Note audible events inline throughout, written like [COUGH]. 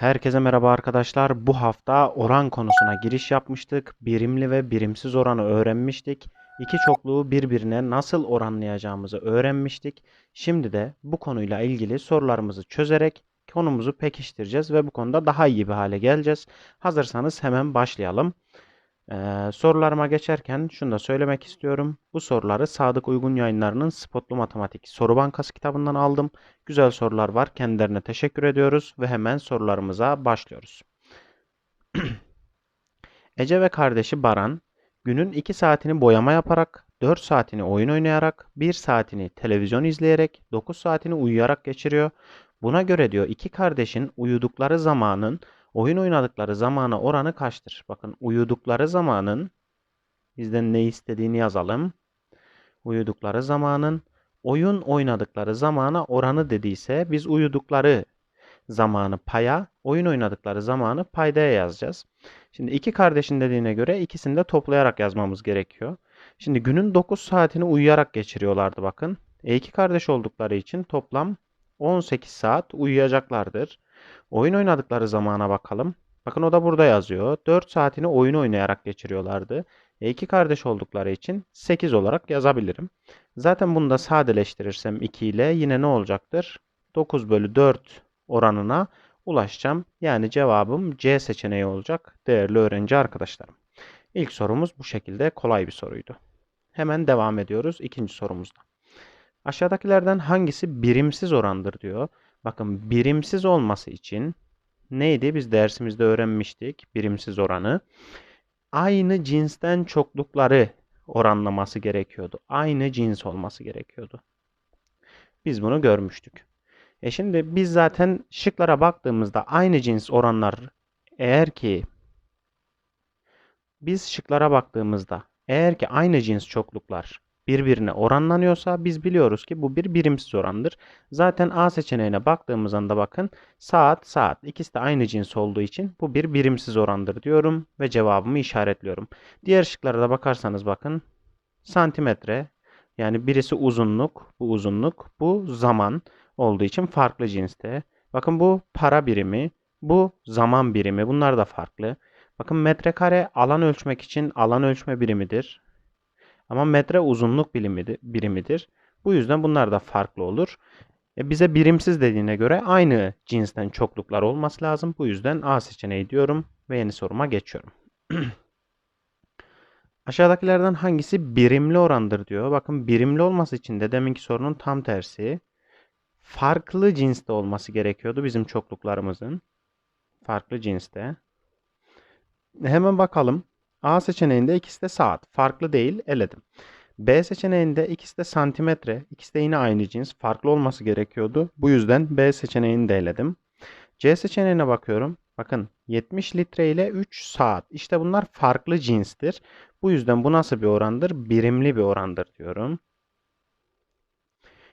Herkese merhaba arkadaşlar. Bu hafta oran konusuna giriş yapmıştık. Birimli ve birimsiz oranı öğrenmiştik. İki çokluğu birbirine nasıl oranlayacağımızı öğrenmiştik. Şimdi de bu konuyla ilgili sorularımızı çözerek konumuzu pekiştireceğiz ve bu konuda daha iyi bir hale geleceğiz. Hazırsanız hemen başlayalım. Ee, sorularıma geçerken şunu da söylemek istiyorum. Bu soruları Sadık Uygun Yayınları'nın Spotlu Matematik Soru Bankası kitabından aldım. Güzel sorular var. Kendilerine teşekkür ediyoruz ve hemen sorularımıza başlıyoruz. [CLEARS THROAT] Ece ve kardeşi Baran günün 2 saatini boyama yaparak, 4 saatini oyun oynayarak, 1 saatini televizyon izleyerek, 9 saatini uyuyarak geçiriyor. Buna göre diyor iki kardeşin uyudukları zamanın oyun oynadıkları zamana oranı kaçtır? Bakın uyudukları zamanın bizden ne istediğini yazalım. Uyudukları zamanın oyun oynadıkları zamana oranı dediyse biz uyudukları zamanı paya, oyun oynadıkları zamanı paydaya yazacağız. Şimdi iki kardeşin dediğine göre ikisini de toplayarak yazmamız gerekiyor. Şimdi günün 9 saatini uyuyarak geçiriyorlardı bakın. E iki kardeş oldukları için toplam 18 saat uyuyacaklardır. Oyun oynadıkları zamana bakalım. Bakın o da burada yazıyor. 4 saatini oyun oynayarak geçiriyorlardı. E iki kardeş oldukları için 8 olarak yazabilirim. Zaten bunu da sadeleştirirsem 2 ile yine ne olacaktır? 9 bölü 4 oranına ulaşacağım. Yani cevabım C seçeneği olacak değerli öğrenci arkadaşlarım. İlk sorumuz bu şekilde kolay bir soruydu. Hemen devam ediyoruz ikinci sorumuzda. Aşağıdakilerden hangisi birimsiz orandır diyor. Bakın birimsiz olması için neydi? Biz dersimizde öğrenmiştik birimsiz oranı. Aynı cinsten çoklukları oranlaması gerekiyordu. Aynı cins olması gerekiyordu. Biz bunu görmüştük. E şimdi biz zaten şıklara baktığımızda aynı cins oranlar eğer ki biz şıklara baktığımızda eğer ki aynı cins çokluklar birbirine oranlanıyorsa biz biliyoruz ki bu bir birimsiz orandır. Zaten A seçeneğine baktığımız anda bakın saat saat ikisi de aynı cins olduğu için bu bir birimsiz orandır diyorum ve cevabımı işaretliyorum. Diğer şıklara da bakarsanız bakın santimetre yani birisi uzunluk bu uzunluk bu zaman olduğu için farklı cinste. Bakın bu para birimi bu zaman birimi bunlar da farklı. Bakın metrekare alan ölçmek için alan ölçme birimidir. Ama metre uzunluk birimidir. Bu yüzden bunlar da farklı olur. E bize birimsiz dediğine göre aynı cinsten çokluklar olması lazım. Bu yüzden A seçeneği diyorum ve yeni soruma geçiyorum. [CLEARS THROAT] Aşağıdakilerden hangisi birimli orandır diyor. Bakın birimli olması için de deminki sorunun tam tersi. Farklı cinste olması gerekiyordu bizim çokluklarımızın. Farklı cinste. Hemen bakalım. A seçeneğinde ikisi de saat. Farklı değil, eledim. B seçeneğinde ikisi de santimetre. İkisi de yine aynı cins. Farklı olması gerekiyordu. Bu yüzden B seçeneğini de eledim. C seçeneğine bakıyorum. Bakın 70 litre ile 3 saat. İşte bunlar farklı cinstir. Bu yüzden bu nasıl bir orandır? Birimli bir orandır diyorum.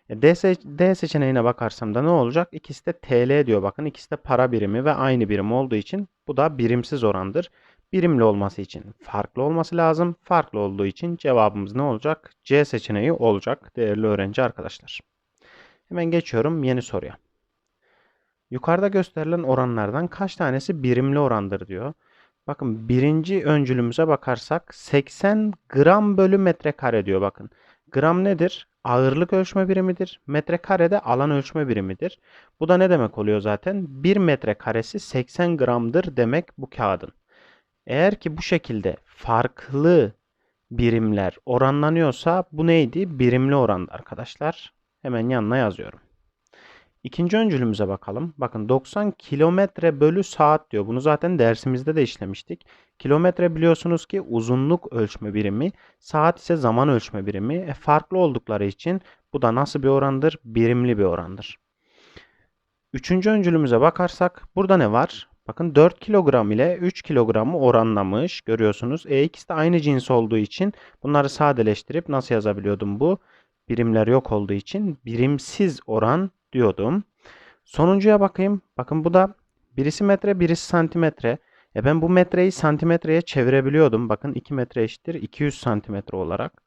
E, D, se D seçeneğine bakarsam da ne olacak? İkisi de TL diyor. Bakın ikisi de para birimi ve aynı birim olduğu için bu da birimsiz orandır birimli olması için farklı olması lazım. Farklı olduğu için cevabımız ne olacak? C seçeneği olacak değerli öğrenci arkadaşlar. Hemen geçiyorum yeni soruya. Yukarıda gösterilen oranlardan kaç tanesi birimli orandır diyor. Bakın birinci öncülümüze bakarsak 80 gram bölü metrekare diyor bakın. Gram nedir? Ağırlık ölçme birimidir. Metrekare de alan ölçme birimidir. Bu da ne demek oluyor zaten? 1 metrekaresi 80 gramdır demek bu kağıdın. Eğer ki bu şekilde farklı birimler oranlanıyorsa bu neydi? Birimli oranda arkadaşlar. Hemen yanına yazıyorum. İkinci öncülümüze bakalım. Bakın 90 kilometre bölü saat diyor. Bunu zaten dersimizde de işlemiştik. Kilometre biliyorsunuz ki uzunluk ölçme birimi. Saat ise zaman ölçme birimi. E, farklı oldukları için bu da nasıl bir orandır? Birimli bir orandır. Üçüncü öncülümüze bakarsak burada ne var? Bakın 4 kilogram ile 3 kilogramı oranlamış. Görüyorsunuz. E ikisi de aynı cins olduğu için bunları sadeleştirip nasıl yazabiliyordum bu? Birimler yok olduğu için birimsiz oran diyordum. Sonuncuya bakayım. Bakın bu da birisi metre birisi santimetre. E ben bu metreyi santimetreye çevirebiliyordum. Bakın 2 metre eşittir 200 santimetre olarak.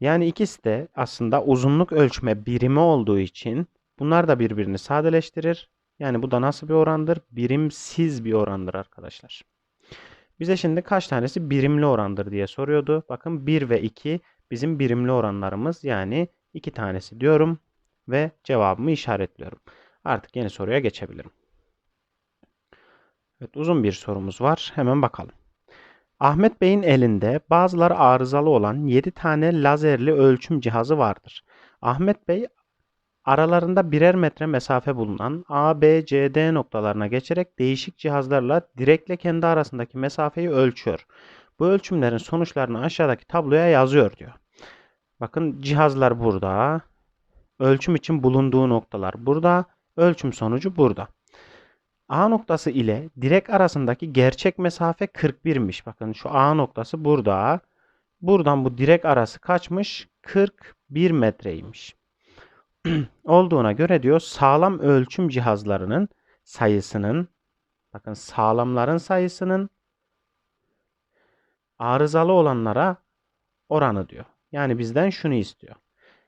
Yani ikisi de aslında uzunluk ölçme birimi olduğu için bunlar da birbirini sadeleştirir Yani bu da nasıl bir orandır? Birimsiz bir orandır arkadaşlar. Bize şimdi kaç tanesi birimli orandır diye soruyordu. Bakın 1 ve 2 bizim birimli oranlarımız. Yani 2 tanesi diyorum ve cevabımı işaretliyorum. Artık yeni soruya geçebilirim. Evet, uzun bir sorumuz var. Hemen bakalım. Ahmet Bey'in elinde bazıları arızalı olan 7 tane lazerli ölçüm cihazı vardır. Ahmet Bey aralarında birer metre mesafe bulunan A, B, C, D noktalarına geçerek değişik cihazlarla direkle kendi arasındaki mesafeyi ölçüyor. Bu ölçümlerin sonuçlarını aşağıdaki tabloya yazıyor diyor. Bakın cihazlar burada. Ölçüm için bulunduğu noktalar burada. Ölçüm sonucu burada. A noktası ile direk arasındaki gerçek mesafe 41'miş. Bakın şu A noktası burada. Buradan bu direk arası kaçmış? 41 metreymiş. [CLEARS THROAT] Olduğuna göre diyor sağlam ölçüm cihazlarının sayısının bakın sağlamların sayısının arızalı olanlara oranı diyor. Yani bizden şunu istiyor.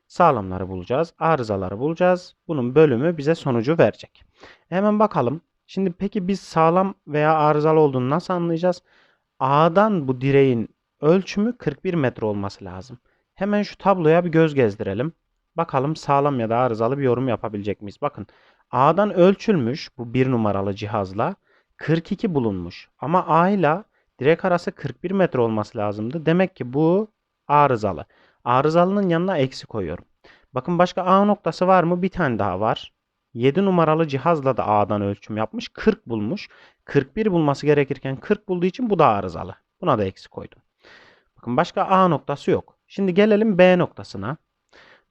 Sağlamları bulacağız, arızaları bulacağız. Bunun bölümü bize sonucu verecek. Hemen bakalım. Şimdi peki biz sağlam veya arızalı olduğunu nasıl anlayacağız? A'dan bu direğin ölçümü 41 metre olması lazım. Hemen şu tabloya bir göz gezdirelim. Bakalım sağlam ya da arızalı bir yorum yapabilecek miyiz? Bakın A'dan ölçülmüş bu bir numaralı cihazla 42 bulunmuş. Ama A ile direk arası 41 metre olması lazımdı. Demek ki bu arızalı. Arızalının yanına eksi koyuyorum. Bakın başka A noktası var mı? Bir tane daha var. 7 numaralı cihazla da A'dan ölçüm yapmış. 40 bulmuş. 41 bulması gerekirken 40 bulduğu için bu da arızalı. Buna da eksi koydum. Bakın başka A noktası yok. Şimdi gelelim B noktasına.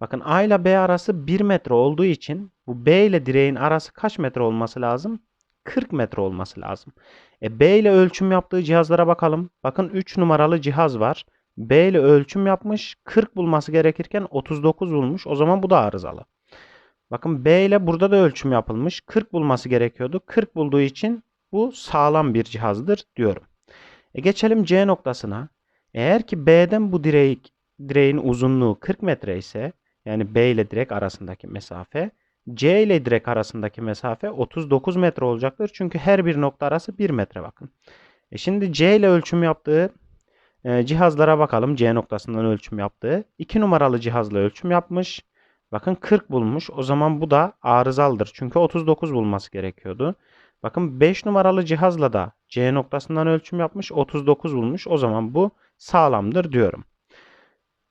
Bakın A ile B arası 1 metre olduğu için bu B ile direğin arası kaç metre olması lazım? 40 metre olması lazım. E B ile ölçüm yaptığı cihazlara bakalım. Bakın 3 numaralı cihaz var. B ile ölçüm yapmış. 40 bulması gerekirken 39 bulmuş. O zaman bu da arızalı. Bakın B ile burada da ölçüm yapılmış. 40 bulması gerekiyordu. 40 bulduğu için bu sağlam bir cihazdır diyorum. E geçelim C noktasına. Eğer ki B'den bu direk, direğin uzunluğu 40 metre ise yani B ile direk arasındaki mesafe C ile direk arasındaki mesafe 39 metre olacaktır. Çünkü her bir nokta arası 1 metre bakın. E şimdi C ile ölçüm yaptığı e, cihazlara bakalım. C noktasından ölçüm yaptığı. 2 numaralı cihazla ölçüm yapmış. Bakın 40 bulmuş. O zaman bu da arızalıdır. Çünkü 39 bulması gerekiyordu. Bakın 5 numaralı cihazla da C noktasından ölçüm yapmış. 39 bulmuş. O zaman bu sağlamdır diyorum.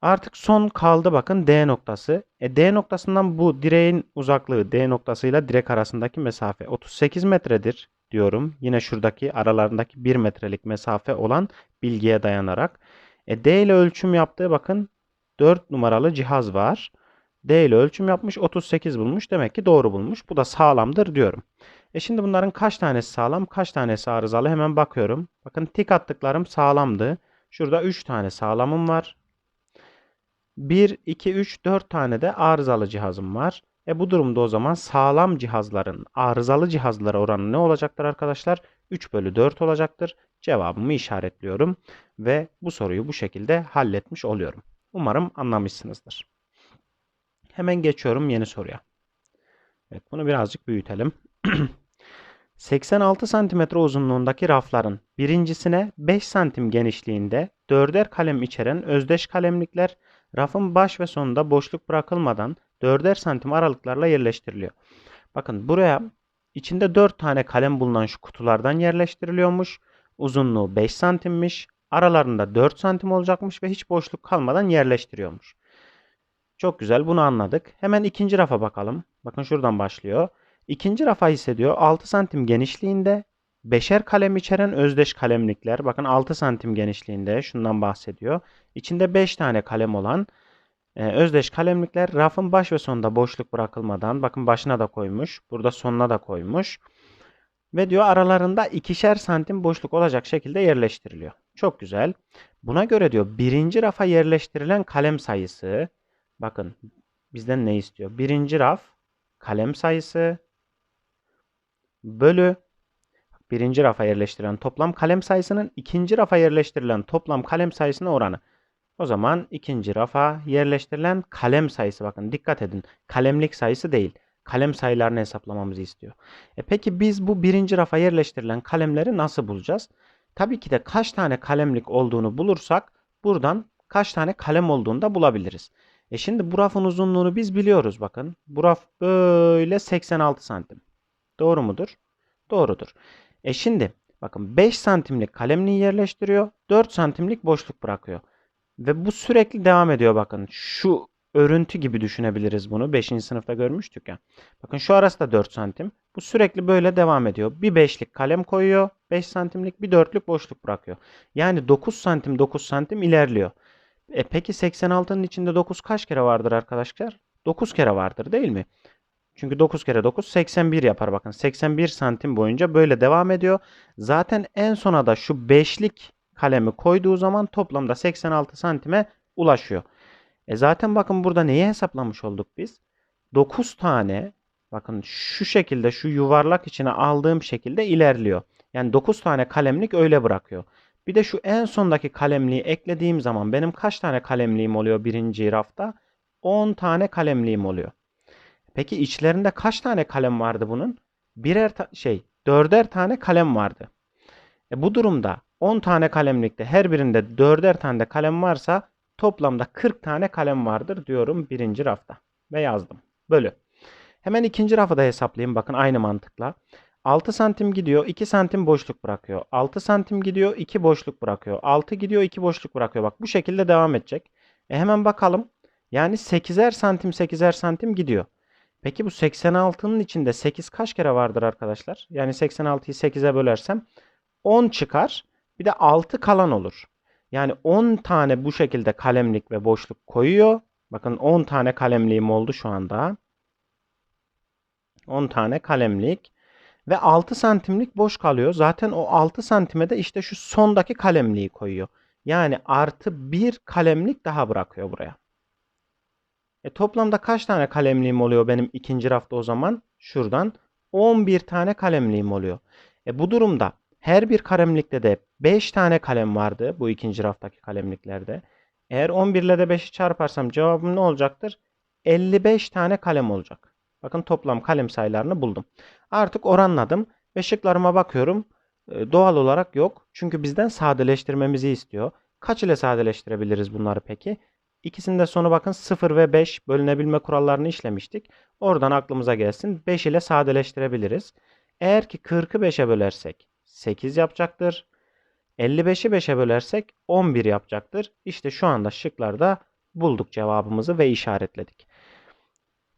Artık son kaldı bakın D noktası. E, D noktasından bu direğin uzaklığı D noktasıyla direk arasındaki mesafe 38 metredir diyorum. Yine şuradaki aralarındaki 1 metrelik mesafe olan bilgiye dayanarak. E, D ile ölçüm yaptığı bakın 4 numaralı cihaz var. D ile ölçüm yapmış 38 bulmuş. Demek ki doğru bulmuş. Bu da sağlamdır diyorum. E şimdi bunların kaç tanesi sağlam kaç tanesi arızalı hemen bakıyorum. Bakın tik attıklarım sağlamdı. Şurada 3 tane sağlamım var. 1, 2, 3, 4 tane de arızalı cihazım var. E bu durumda o zaman sağlam cihazların arızalı cihazlara oranı ne olacaktır arkadaşlar? 3 bölü 4 olacaktır. Cevabımı işaretliyorum ve bu soruyu bu şekilde halletmiş oluyorum. Umarım anlamışsınızdır. Hemen geçiyorum yeni soruya. Evet bunu birazcık büyütelim. [CLEARS THROAT] 86 cm uzunluğundaki rafların birincisine 5 cm genişliğinde dörder kalem içeren özdeş kalemlikler rafın baş ve sonunda boşluk bırakılmadan dörder santim aralıklarla yerleştiriliyor. Bakın buraya içinde 4 tane kalem bulunan şu kutulardan yerleştiriliyormuş. Uzunluğu 5 santimmiş. Aralarında 4 santim olacakmış ve hiç boşluk kalmadan yerleştiriyormuş. Çok güzel bunu anladık. Hemen ikinci rafa bakalım. Bakın şuradan başlıyor. İkinci rafa hissediyor 6 santim genişliğinde beşer kalem içeren özdeş kalemlikler. Bakın 6 santim genişliğinde şundan bahsediyor. İçinde 5 tane kalem olan e, özdeş kalemlikler rafın baş ve sonunda boşluk bırakılmadan bakın başına da koymuş. Burada sonuna da koymuş. Ve diyor aralarında ikişer santim boşluk olacak şekilde yerleştiriliyor. Çok güzel. Buna göre diyor birinci rafa yerleştirilen kalem sayısı bakın bizden ne istiyor? Birinci raf kalem sayısı bölü birinci rafa yerleştirilen toplam kalem sayısının ikinci rafa yerleştirilen toplam kalem sayısına oranı. O zaman ikinci rafa yerleştirilen kalem sayısı bakın dikkat edin kalemlik sayısı değil kalem sayılarını hesaplamamızı istiyor. E peki biz bu birinci rafa yerleştirilen kalemleri nasıl bulacağız? Tabii ki de kaç tane kalemlik olduğunu bulursak buradan kaç tane kalem olduğunu da bulabiliriz. E şimdi bu rafın uzunluğunu biz biliyoruz bakın. Bu raf böyle 86 santim. Doğru mudur? Doğrudur. E şimdi bakın 5 santimlik kalemliği yerleştiriyor. 4 santimlik boşluk bırakıyor. Ve bu sürekli devam ediyor bakın. Şu örüntü gibi düşünebiliriz bunu. 5. sınıfta görmüştük ya. Bakın şu arası da 4 santim. Bu sürekli böyle devam ediyor. Bir 5'lik kalem koyuyor. 5 santimlik bir 4'lük boşluk bırakıyor. Yani 9 santim 9 santim ilerliyor. E peki 86'nın içinde 9 kaç kere vardır arkadaşlar? 9 kere vardır değil mi? Çünkü 9 kere 9 81 yapar bakın. 81 santim boyunca böyle devam ediyor. Zaten en sona da şu 5'lik kalemi koyduğu zaman toplamda 86 santime ulaşıyor. E zaten bakın burada neyi hesaplamış olduk biz? 9 tane bakın şu şekilde şu yuvarlak içine aldığım şekilde ilerliyor. Yani 9 tane kalemlik öyle bırakıyor. Bir de şu en sondaki kalemliği eklediğim zaman benim kaç tane kalemliğim oluyor birinci rafta? 10 tane kalemliğim oluyor. Peki içlerinde kaç tane kalem vardı bunun? Birer şey, dörder tane kalem vardı. E bu durumda 10 tane kalemlikte her birinde dörder tane de kalem varsa toplamda 40 tane kalem vardır diyorum birinci rafta. Ve yazdım. Bölü. Hemen ikinci rafı da hesaplayayım. Bakın aynı mantıkla. 6 santim gidiyor, 2 santim boşluk bırakıyor. 6 santim gidiyor, 2 boşluk bırakıyor. 6 gidiyor, 2 boşluk bırakıyor. Bak bu şekilde devam edecek. E hemen bakalım. Yani 8'er santim 8'er santim gidiyor. Peki bu 86'nın içinde 8 kaç kere vardır arkadaşlar? Yani 86'yı 8'e bölersem 10 çıkar. Bir de 6 kalan olur. Yani 10 tane bu şekilde kalemlik ve boşluk koyuyor. Bakın 10 tane kalemliğim oldu şu anda. 10 tane kalemlik ve 6 santimlik boş kalıyor. Zaten o 6 santime de işte şu sondaki kalemliği koyuyor. Yani artı bir kalemlik daha bırakıyor buraya. E toplamda kaç tane kalemliğim oluyor benim ikinci rafta o zaman? Şuradan 11 tane kalemliğim oluyor. E bu durumda her bir kalemlikte de 5 tane kalem vardı bu ikinci raftaki kalemliklerde. Eğer 11 ile de 5'i çarparsam cevabım ne olacaktır? 55 tane kalem olacak. Bakın toplam kalem sayılarını buldum. Artık oranladım ve şıklarıma bakıyorum. E, doğal olarak yok. Çünkü bizden sadeleştirmemizi istiyor. Kaç ile sadeleştirebiliriz bunları peki? İkisinde sonu bakın 0 ve 5 bölünebilme kurallarını işlemiştik. Oradan aklımıza gelsin. 5 ile sadeleştirebiliriz. Eğer ki 40'ı 5'e bölersek 8 yapacaktır. 55'i 5'e bölersek 11 yapacaktır. İşte şu anda şıklarda bulduk cevabımızı ve işaretledik.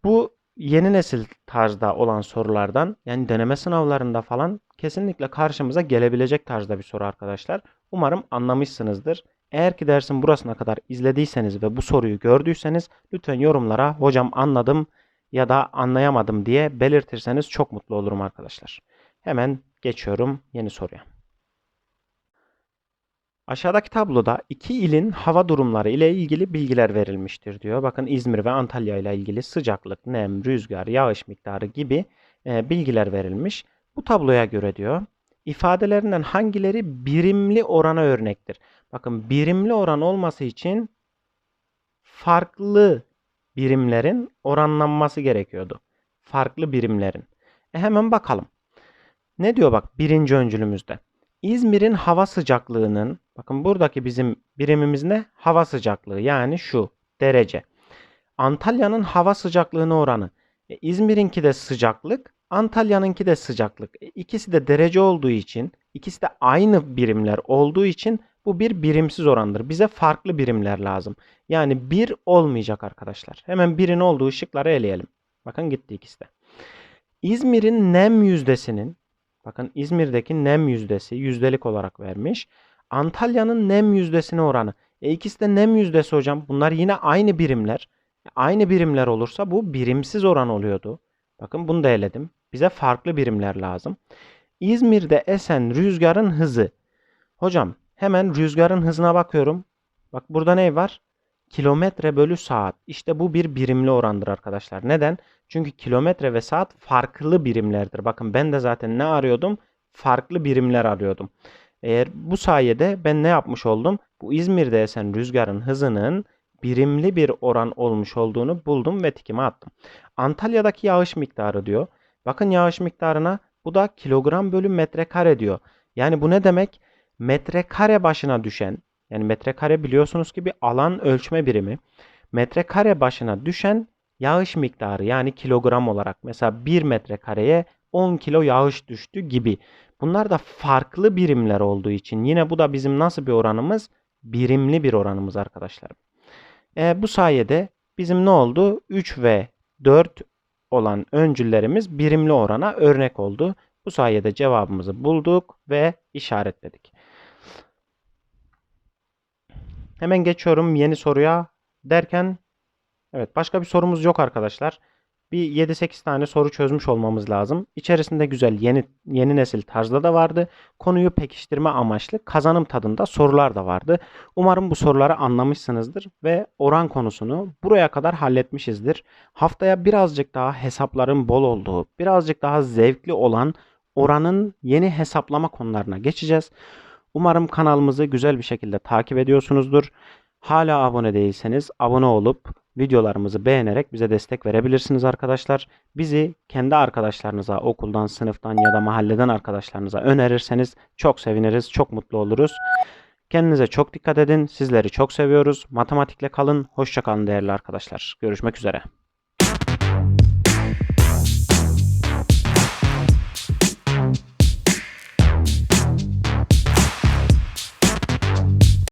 Bu yeni nesil tarzda olan sorulardan yani deneme sınavlarında falan kesinlikle karşımıza gelebilecek tarzda bir soru arkadaşlar. Umarım anlamışsınızdır. Eğer ki dersin burasına kadar izlediyseniz ve bu soruyu gördüyseniz lütfen yorumlara hocam anladım ya da anlayamadım diye belirtirseniz çok mutlu olurum arkadaşlar. Hemen geçiyorum yeni soruya. Aşağıdaki tabloda iki ilin hava durumları ile ilgili bilgiler verilmiştir diyor. Bakın İzmir ve Antalya ile ilgili sıcaklık, nem, rüzgar, yağış miktarı gibi e, bilgiler verilmiş. Bu tabloya göre diyor ifadelerinden hangileri birimli orana örnektir? Bakın birimli oran olması için farklı birimlerin oranlanması gerekiyordu. Farklı birimlerin. E hemen bakalım. Ne diyor bak birinci öncülümüzde? İzmir'in hava sıcaklığının bakın buradaki bizim birimimiz ne? Hava sıcaklığı yani şu derece. Antalya'nın hava sıcaklığına oranı. E, İzmir'inki de sıcaklık, Antalya'nınki de sıcaklık. E, ikisi de derece olduğu için, ikisi de aynı birimler olduğu için bu bir birimsiz orandır. Bize farklı birimler lazım. Yani bir olmayacak arkadaşlar. Hemen birin olduğu ışıkları eleyelim. Bakın gitti ikisi de. İzmir'in nem yüzdesinin bakın İzmir'deki nem yüzdesi yüzdelik olarak vermiş. Antalya'nın nem yüzdesine oranı. E ikisi de nem yüzdesi hocam. Bunlar yine aynı birimler. E aynı birimler olursa bu birimsiz oran oluyordu. Bakın bunu da eledim. Bize farklı birimler lazım. İzmir'de esen rüzgarın hızı. Hocam Hemen rüzgarın hızına bakıyorum. Bak burada ne var? Kilometre bölü saat. İşte bu bir birimli orandır arkadaşlar. Neden? Çünkü kilometre ve saat farklı birimlerdir. Bakın ben de zaten ne arıyordum? Farklı birimler arıyordum. Eğer bu sayede ben ne yapmış oldum? Bu İzmir'de esen rüzgarın hızının birimli bir oran olmuş olduğunu buldum ve tikime attım. Antalya'daki yağış miktarı diyor. Bakın yağış miktarına bu da kilogram bölü metrekare diyor. Yani bu ne demek? Metrekare başına düşen yani metrekare biliyorsunuz ki bir alan ölçme birimi. Metrekare başına düşen yağış miktarı yani kilogram olarak mesela 1 metrekareye 10 kilo yağış düştü gibi. Bunlar da farklı birimler olduğu için yine bu da bizim nasıl bir oranımız? Birimli bir oranımız arkadaşlar. E, bu sayede bizim ne oldu? 3 ve 4 olan öncüllerimiz birimli orana örnek oldu. Bu sayede cevabımızı bulduk ve işaretledik. Hemen geçiyorum yeni soruya derken evet başka bir sorumuz yok arkadaşlar. Bir 7-8 tane soru çözmüş olmamız lazım. İçerisinde güzel yeni yeni nesil tarzda da vardı. Konuyu pekiştirme amaçlı kazanım tadında sorular da vardı. Umarım bu soruları anlamışsınızdır ve oran konusunu buraya kadar halletmişizdir. Haftaya birazcık daha hesapların bol olduğu, birazcık daha zevkli olan oranın yeni hesaplama konularına geçeceğiz. Umarım kanalımızı güzel bir şekilde takip ediyorsunuzdur. Hala abone değilseniz abone olup videolarımızı beğenerek bize destek verebilirsiniz arkadaşlar. Bizi kendi arkadaşlarınıza, okuldan, sınıftan ya da mahalleden arkadaşlarınıza önerirseniz çok seviniriz, çok mutlu oluruz. Kendinize çok dikkat edin. Sizleri çok seviyoruz. Matematikle kalın. Hoşça kalın değerli arkadaşlar. Görüşmek üzere.